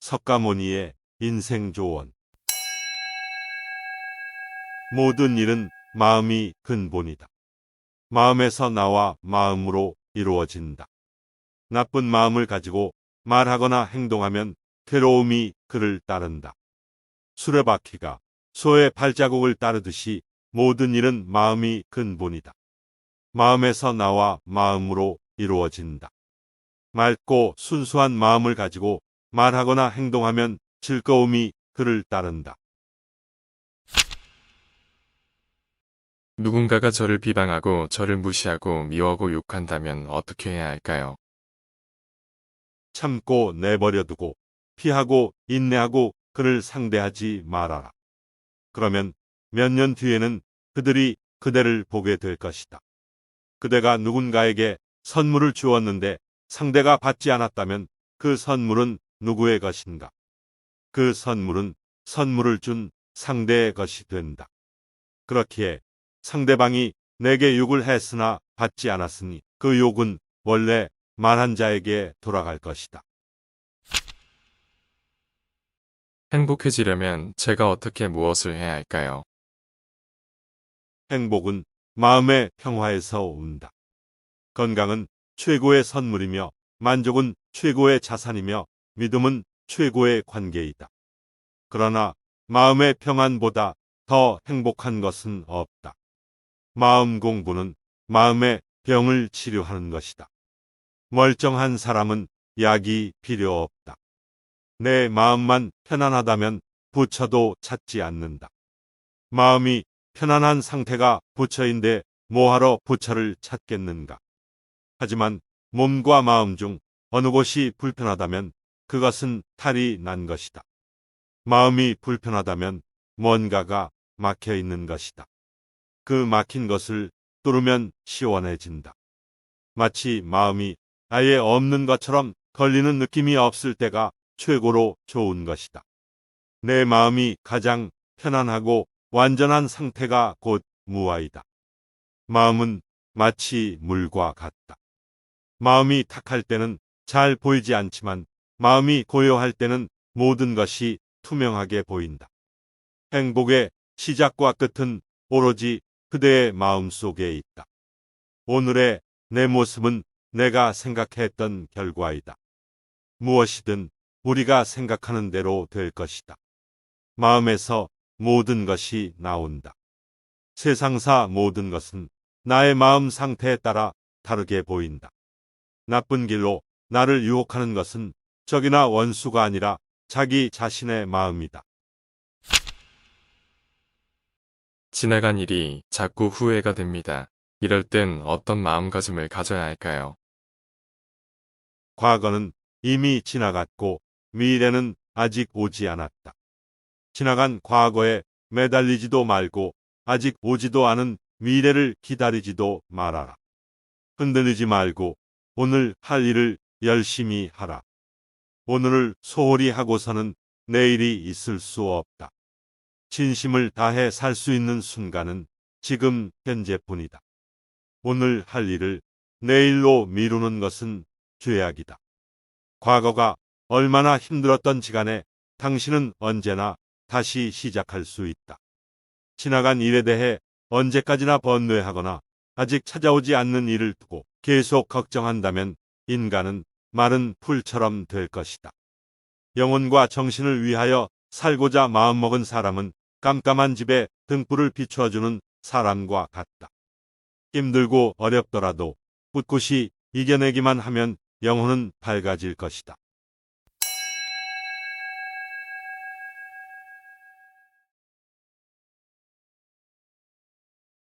석가모니의 인생 조언. 모든 일은 마음이 근본이다. 마음에서 나와 마음으로 이루어진다. 나쁜 마음을 가지고 말하거나 행동하면 괴로움이 그를 따른다. 수레바퀴가 소의 발자국을 따르듯이 모든 일은 마음이 근본이다. 마음에서 나와 마음으로 이루어진다. 맑고 순수한 마음을 가지고 말하거나 행동하면 즐거움이 그를 따른다. 누군가가 저를 비방하고 저를 무시하고 미워하고 욕한다면 어떻게 해야 할까요? 참고 내버려두고 피하고 인내하고 그를 상대하지 말아라. 그러면 몇 년 뒤에는 그들이 그대를 보게 될 것이다. 그대가 누군가에게 선물을 주었는데 상대가 받지 않았다면 그 선물은 누구의 것인가? 그 선물은 선물을 준 상대의 것이 된다. 그렇기에 상대방이 내게 욕을 했으나 받지 않았으니 그 욕은 원래 말한 자에게 돌아갈 것이다. 행복해지려면 제가 어떻게 무엇을 해야 할까요? 행복은 마음의 평화에서 온다. 건강은 최고의 선물이며 만족은 최고의 자산이며 믿음은 최고의 관계이다. 그러나 마음의 평안보다 더 행복한 것은 없다. 마음 공부는 마음의 병을 치료하는 것이다. 멀쩡한 사람은 약이 필요 없다. 내 마음만 편안하다면 부처도 찾지 않는다. 마음이 편안한 상태가 부처인데 뭐하러 부처를 찾겠는가. 하지만 몸과 마음 중 어느 곳이 불편하다면 그것은 탈이 난 것이다. 마음이 불편하다면 뭔가가 막혀 있는 것이다. 그 막힌 것을 뚫으면 시원해진다. 마치 마음이 아예 없는 것처럼 걸리는 느낌이 없을 때가 최고로 좋은 것이다. 내 마음이 가장 편안하고 완전한 상태가 곧 무아이다. 마음은 마치 물과 같다. 마음이 탁할 때는 잘 보이지 않지만 마음이 고요할 때는 모든 것이 투명하게 보인다. 행복의 시작과 끝은 오로지 그대의 마음 속에 있다. 오늘의 내 모습은 내가 생각했던 결과이다. 무엇이든 우리가 생각하는 대로 될 것이다. 마음에서 모든 것이 나온다. 세상사 모든 것은 나의 마음 상태에 따라 다르게 보인다. 나쁜 길로 나를 유혹하는 것은 적이나 원수가 아니라 자기 자신의 마음이다. 지나간 일이 자꾸 후회가 됩니다. 이럴 땐 어떤 마음가짐을 가져야 할까요? 과거는 이미 지나갔고 미래는 아직 오지 않았다. 지나간 과거에 매달리지도 말고 아직 오지도 않은 미래를 기다리지도 말아라. 흔들리지 말고 오늘 할 일을 열심히 하라. 오늘을 소홀히 하고서는 내일이 있을 수 없다. 진심을 다해 살 수 있는 순간은 지금 현재뿐이다. 오늘 할 일을 내일로 미루는 것은 죄악이다. 과거가 얼마나 힘들었던지 간에 당신은 언제나 다시 시작할 수 있다. 지나간 일에 대해 언제까지나 번뇌하거나 아직 찾아오지 않는 일을 두고 계속 걱정한다면 인간은 마른 풀처럼 될 것이다. 영혼과 정신을 위하여 살고자 마음먹은 사람은 깜깜한 집에 등불을 비추어주는 사람과 같다. 힘들고 어렵더라도 꿋꿋이 이겨내기만 하면 영혼은 밝아질 것이다.